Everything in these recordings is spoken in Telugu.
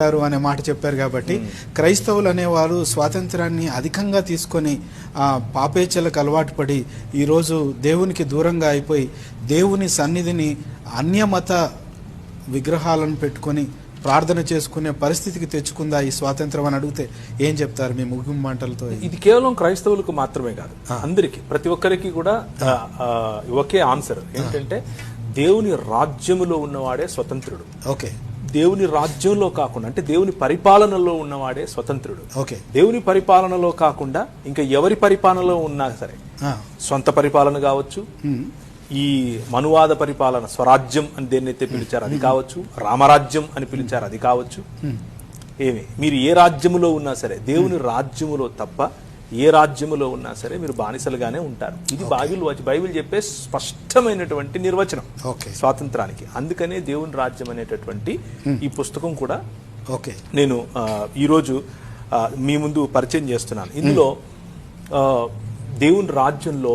గారు అనే మాట చెప్పారు కాబట్టి క్రైస్తవులు అనేవారు స్వాతంత్రాన్ని అధికంగా తీసుకొని ఆ పాపేచ్చలకు అలవాటు పడి ఈరోజు దేవునికి దూరంగా అయిపోయి దేవుని సన్నిధిని అన్యమత విగ్రహాలను పెట్టుకొని ప్రార్థన చేసుకునే పరిస్థితికి తెచ్చుకుందా ఈ స్వాతంత్రం అని అడిగితే ఏం చెప్తారు మీ ముగింపు మాటలతో? ఇది కేవలం క్రైస్తవులకు మాత్రమే కాదు అందరికి ప్రతి ఒక్కరికి కూడా ఒకే ఆన్సర్. ఏంటంటే దేవుని రాజ్యములో ఉన్నవాడే స్వతంత్రుడు. ఓకే. దేవుని రాజ్యంలో కాకుండా అంటే దేవుని పరిపాలనలో ఉన్నవాడే స్వతంత్రుడు. ఓకే. దేవుని పరిపాలనలో కాకుండా ఇంకా ఎవరి పరిపాలనలో ఉన్నా సరే సొంత పరిపాలన కావచ్చు ఈ మనువాద పరిపాలన స్వరాజ్యం అని దేన్నైతే పిలిచారు అది కావచ్చు రామరాజ్యం అని పిలిచారు అది కావచ్చు ఏమి మీరు ఏ రాజ్యములో ఉన్నా సరే దేవుని రాజ్యములో తప్ప ఏ రాజ్యములో ఉన్నా సరే మీరు బానిసలుగానే ఉంటారు. ఇది బైబిల్ బైబిల్ చెప్పే స్పష్టమైనటువంటి నిర్వచనం ఓకే స్వాతంత్రానికి. అందుకనే దేవుని రాజ్యం అనేటటువంటి ఈ పుస్తకం కూడా ఓకే నేను ఈరోజు మీ ముందు పరిచయం చేస్తున్నాను. ఇందులో ఆ, దేవుని రాజ్యంలో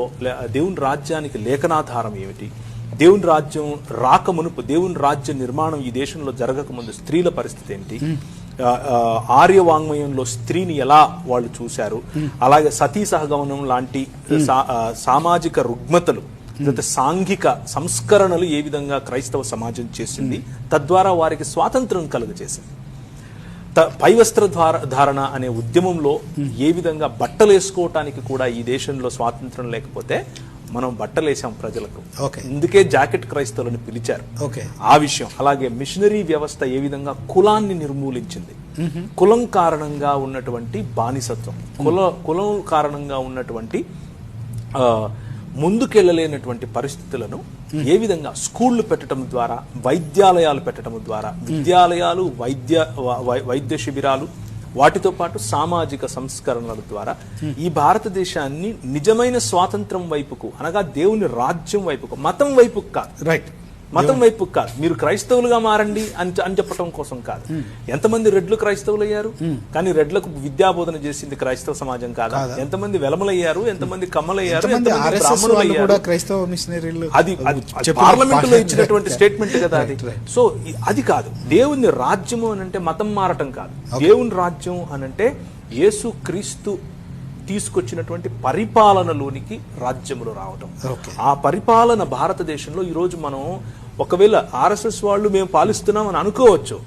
దేవుని రాజ్యానికి లేఖనాధారం ఏమిటి? దేవుని రాజ్యం రాకమునుపు దేవుని రాజ్య నిర్మాణం ఈ దేశంలో జరగకముందు స్త్రీల పరిస్థితి ఏంటి? ఆ, ఆర్య వాంగ్మయంలో స్త్రీని ఎలా వాళ్ళు చూశారు? అలాగే సతీ సహగమనం లాంటి సా- సామాజిక రుగ్మతలు లేదా సాంఘిక సంస్కరణలు ఏ విధంగా క్రైస్తవ సమాజం చేసింది? తద్వారా వారికి స్వాతంత్రం కలుగజేసింది. పైవస్త్ర ధారణ అనే ఉద్యమంలో ఏ విధంగా బట్టలు వేసుకోవటానికి కూడా ఈ దేశంలో స్వాతంత్రం లేకపోతే మనం బట్టలు వేసాం ప్రజలకు. అందుకే జాకెట్ క్రైస్తవులను పిలిచారు. ఆ విషయం. అలాగే మిషనరీ వ్యవస్థ ఏ విధంగా కులాన్ని నిర్మూలించింది? కులం కారణంగా ఉన్నటువంటి బానిసత్వం. కుల కులం కారణంగా ఉన్నటువంటి ఆ, ముందుకెళ్ళలేనటువంటి పరిస్థితులను ఏ విధంగా స్కూళ్ళు పెట్టడం ద్వారా వైద్యాలయాలు పెట్టడం ద్వారా విద్యాలయాలు వైద్య వైద్య శిబిరాలు వాటితో పాటు సామాజిక సంస్కరణల ద్వారా ఈ భారతదేశాన్ని నిజమైన స్వాతంత్రం వైపుకు అనగా దేవుని రాజ్యం వైపుకు మతం వైపుకు కాదు. రైట్ మతం వైపు కాదు. మీరు క్రైస్తవులుగా మారండి అని అని చెప్పడం కోసం కాదు. ఎంతమంది రెడ్లు క్రైస్తవులు అయ్యారు కానీ రెడ్లకు విద్యాబోధన చేసింది క్రైస్తవ సమాజం కాదా? ఎంతమంది వెలమలయ్యారు? ఎంతమంది కమ్మలయ్యారు అది పార్లమెంట్లో ఇచ్చినటువంటి స్టేట్మెంట్ కదా అది. సో అది కాదు. దేవుని రాజ్యము అని అంటే మతం మారటం కాదు. దేవుని రాజ్యం అని అంటే యేసు క్రీస్తు తీసుకొచ్చినటువంటి పరిపాలనలోనికి రాజ్యములు రావటం. ఆ పరిపాలన భారతదేశంలో ఈరోజు మనం ఒకవేళ ఆర్ఎస్ఎస్ వాళ్ళు మేము పాలిస్తున్నాం అని అనుకోవచ్చు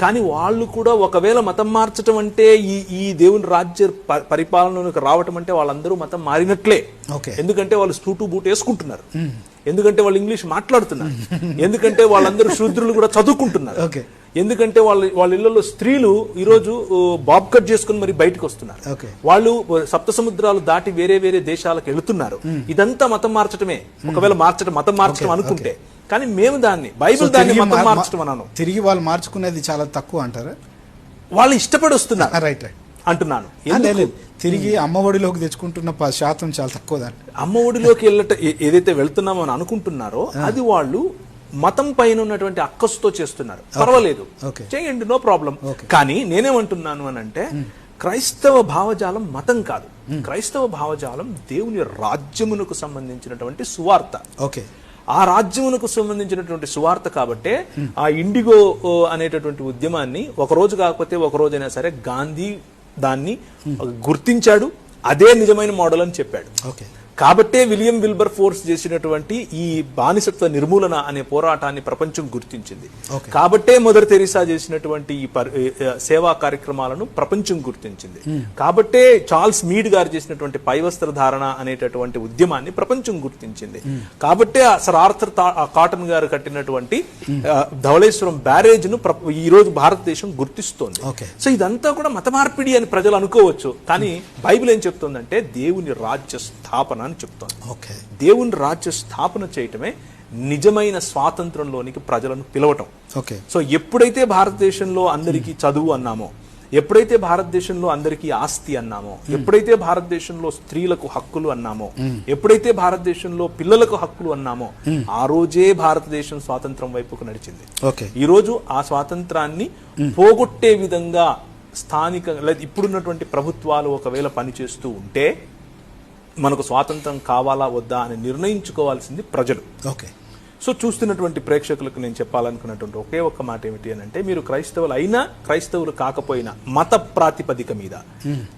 కానీ వాళ్ళు కూడా ఒకవేళ మతం మార్చటం అంటే ఈ ఈ దేవుని రాజ్య ప- పరిపాలనలోకి రావటం అంటే వాళ్ళందరూ మతం మారినట్లే. ఓకే. ఎందుకంటే వాళ్ళు సూటు బూట్ వేసుకుంటున్నారు. ఎందుకంటే వాళ్ళు ఇంగ్లీష్ మాట్లాడుతున్నారు. ఎందుకంటే వాళ్ళందరూ శూద్రులు కూడా చదువుకుంటున్నారు. ఓకే. ఎందుకంటే వాళ్ళ వాళ్ళ ఇళ్ళలో స్త్రీలు ఈరోజు బాబ్ కట్ చేసుకుని మరి బయటకు వస్తున్నారు. వాళ్ళు సప్త సముద్రాలు దాటి వేరే వేరే దేశాలకు వెళుతున్నారు. ఇదంతా మతం మార్చటమే. ఒకవేళ మార్చడం మతం మార్చడం అనుకుంటే. కానీ మేము దాన్ని బైబిల్ దాన్ని తిరిగి మతం మా- మార్చడం అన్నాను. తిరిగి వాళ్ళు మార్చుకునేది చాలా తక్కువ అంటారా? వాళ్ళు ఇష్టపడి వస్తున్నారు రైట్ రైట్ అంటున్నాను. లేదు. తిరిగి అమ్మఒడిలోకి తెచ్చుకుంటున్న శాతం చాలా తక్కువ దాంట్లో అమ్మ ఒడిలోకి వెళ్ళట ఏదైతే వెళ్తున్నామో అని అనుకుంటున్నారో అది వాళ్ళు మతం పైన ఉన్నటువంటి అక్కసుతో చేస్తున్నారు. పర్వాలేదు. ఓకే. చేయండి నో ప్రాబ్లం. కానీ నేనేమంటున్నాను అని అంటే క్రైస్తవ భావజాలం మతం కాదు. క్రైస్తవ భావజాలం దేవుని రాజ్యమునకు సంబంధించినటువంటి సువార్త. ఓకే ఆ రాజ్యమునకు సంబంధించినటువంటి సువార్త కాబట్టే ఆ ఇండిగో అనేటటువంటి ఉద్యమాన్ని ఒక రోజు కాకపోతే ఒక రోజైనా సరే గాంధీ దాన్ని గుర్తించాడు. అదే నిజమైన మోడల్ అని చెప్పాడు. ఓకే. కాబట్టే విలియం విల్బర్ ఫోర్స్ చేసినటువంటి ఈ బానిసత్వ నిర్మూలన అనే పోరాటాన్ని ప్రపంచం గుర్తించింది. కాబట్టే మదర్ తెరీసా చేసినటువంటి ఈ సేవా కార్యక్రమాలను ప్రపంచం గుర్తించింది. కాబట్టే చార్ల్స్ మీడ్ గారు చేసినటువంటి పైవస్త్ర ధారణ అనేటటువంటి ఉద్యమాన్ని ప్రపంచం గుర్తించింది. కాబట్టే ఆ సర్ ఆర్థర్ కాటన్ గారు కట్టినటువంటి ఆ, ధవళేశ్వరం బ్యారేజ్ను ఈ రోజు భారతదేశం గుర్తిస్తోంది. సో ఇదంతా కూడా మత మార్పిడి అని ప్రజలు అనుకోవచ్చు. కానీ బైబిల్ ఏం చెప్తుందంటే దేవుని రాజ్య స్థాపన అని చెప్తోంది. ఓకే. దేవుని రాజ్య స్థాపన చేయటమే నిజమైన స్వాతంత్రంలోనికి ప్రజలను పిలవటం. ఓకే. సో ఎప్పుడైతే భారతదేశంలో అందరికీ చదువు అన్నామో ఎప్పుడైతే భారతదేశంలో అందరికీ ఆస్తి అన్నామో ఎప్పుడైతే భారతదేశంలో స్త్రీలకు హక్కులు అన్నామో ఎప్పుడైతే భారతదేశంలో పిల్లలకు హక్కులు అన్నామో ఆ రోజే భారతదేశం స్వాతంత్రం వైపుకు నడిచింది. ఓకే. ఈ రోజు ఆ స్వాతంత్రాన్ని పోగొట్టే విధంగా స్థానిక లేదా ఇప్పుడున్నటువంటి ప్రభుత్వాలు ఒకవేళ పనిచేస్తూ ఉంటే మనకు స్వాతంత్రం కావాలా వద్దా అని నిర్ణయించుకోవాల్సింది ప్రజలు. ఓకే. సో చూస్తున్నటువంటి ప్రేక్షకులకు నేను చెప్పాలనుకున్నటువంటి ఒకే ఒక్క మాట ఏమిటి అని అంటే మీరు క్రైస్తవులు అయినా క్రైస్తవులు కాకపోయినా మత ప్రాతిపదిక మీద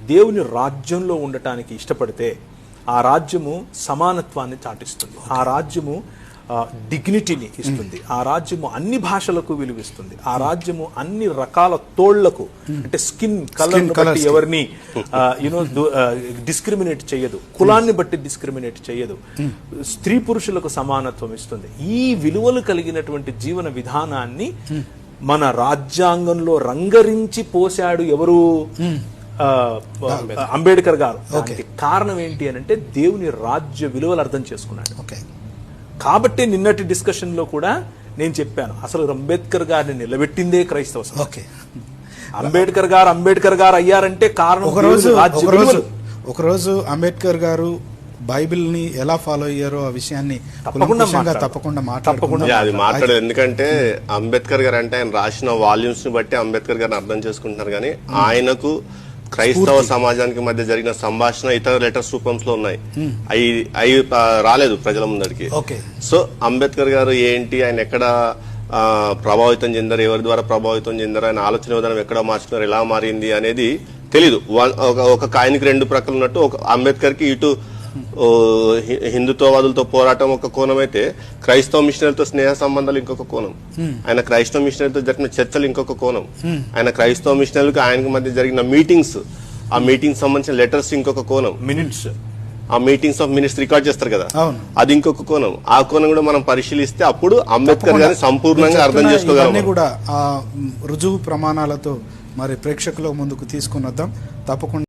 దేవుని రాజ్యంలో ఉండటానికి ఇష్టపడితే ఆ రాజ్యము సమానత్వాన్ని చాటిస్తుంది. ఆ రాజ్యము డిగ్నిటీని ఇస్తుంది. ఆ రాజ్యము అన్ని భాషలకు విలువిస్తుంది. ఆ రాజ్యము అన్ని రకాల తోళ్ళకు అంటే స్కిన్ కలర్ బట్టి. ఎవరిని యునో డిస్క్రిమినేట్ చేయదు. కులాన్ని బట్టి డిస్క్రిమినేట్ చేయదు. స్త్రీ పురుషులకు సమానత్వం ఇస్తుంది. ఈ విలువలు కలిగినటువంటి జీవన విధానాన్ని మన రాజ్యాంగంలో రంగరించి పోశాడు ఎవరు? అంబేద్కర్. గారు. కారణం ఏంటి అని అంటే దేవుని రాజ్య విలువలు అర్థం చేసుకున్నాడు. ఓకే. కాబట్టి నిన్నటి డిస్కషన్లో కూడా నేను చెప్పాను అసలు అంబేద్కర్ గారిని నిలబెట్టిందే క్రైస్తవ. ఓకే అంబేద్కర్ గారు అంబేద్కర్ గారు అయ్యారంటే కారణం ఒకరోజు ఒకరోజు. ఒకరోజు అంబేద్కర్ గారు బైబిల్ని ఎలా ఫాలో అయ్యారో ఆ విషయాన్ని తప్పకుండా. తప్పకుండా అది మాట్లాడదు ఎందుకంటే అంబేద్కర్ గారు అంటే ఆయన రాసిన వాల్యూమ్స్ని బట్టి అంబేద్కర్ గారిని అర్థం చేసుకుంటున్నారు కానీ ఆయనకు క్రైస్తవ సమాజానికి మధ్య జరిగిన సంభాషణ ఇతర లెటర్స్ రూపంలో ఉన్నాయి. అవి అవి రాలేదు ప్రజల ముందడికి ఓకే. సో అంబేద్కర్ గారు ఏంటి ఆయన ఎక్కడ ఆ, ప్రభావితం చెందారు ఎవరి ద్వారా ప్రభావితం చెందారు ఆయన ఆలోచన విధానం ఎక్కడ మార్చుకున్నారు ఎలా మారింది అనేది తెలీదు. ఒక ఒక కాయనికి రెండు ప్రక్కలు ఉన్నట్టు ఒక అంబేద్కర్కి ఇటు హిందుత్వవాదులతో పోరాటం ఒక కోణం అయితే క్రైస్తవ మిషనరీతో స్నేహ సంబంధాలు ఇంకొక కోణం. ఆయన క్రైస్తవ మిషనరీతో జరిగిన చర్చలు ఇంకొక కోణం. ఆయన క్రైస్తవ మిషనరీకి ఆయనకు మధ్య జరిగిన మీటింగ్స్ ఆ మీటింగ్ సంబంధించిన లెటర్స్ ఇంకొక కోణం. మినిట్స్. ఆ మీటింగ్స్ ఆఫ్ మినిస్టర్ రికార్డ్ చేస్తారు కదా. అది ఇంకొక కోణం. ఆ కోణం కూడా మనం పరిశీలిస్తే అప్పుడు అంబేద్కర్ గారిని సంపూర్ణంగా అర్థం చేసుకోగలం. ఇవన్నీ కూడా ఆ రుజువు ప్రమాణాలతో మరి ప్రేక్షకుల ముందుకు తీసుకుని వద్దాం. తప్పకుండా